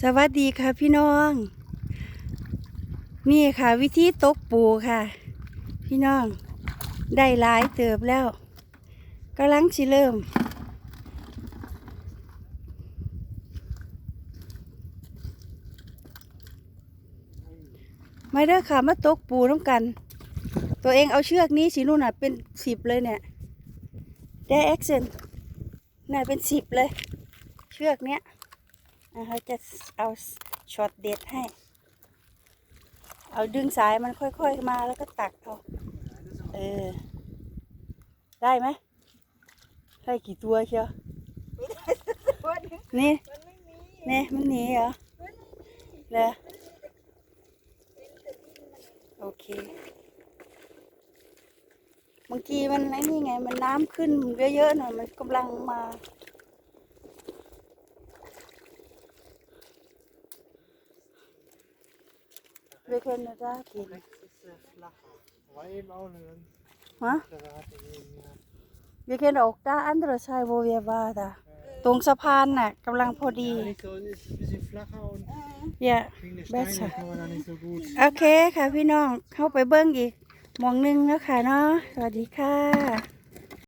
สวัสดีค่ะพี่น้อง นี่ค่ะ วิธีตกปูค่ะ พี่น้อง ได้หลายเติบแล้วกำลังสิเริ่มมาเด้อค่ะมาตกปูน้ำกัน ตัวเองเอาเชือกนี้สีนู่นน่ะเป็นสิบเลยเนี่ยได้แอคเซนน่ะเป็นสิบเลย เชือกเนี้ย อะเขาจะเอาช็อตเด็ดให้ เอาดึงสายมันค่อยๆมาแล้วก็ตักเอาเออ ได้ไหมได้กี่ตัวเชียวนี่นี่มันหนีเหรอเหรอโอเคบางทีมันไอ้นี่ไง มันน้ำขึ้นเยอะๆหน่อยมันกำลังมา Hä? gerade eben, ja. Wir können auch da andere Seite, wo wir waren. Da. ตรงสะพานน่ะกำลังพอดี Ja, nicht so, ist ein bisschen flacher und อย่า wegen der Besser. Steine kann man da nicht so gut. โอเคค่ะพี่น้องเข้าไปเบิ้งอีกหมองหนึงแล้วค่ะเนาะสวัสดีค่ะ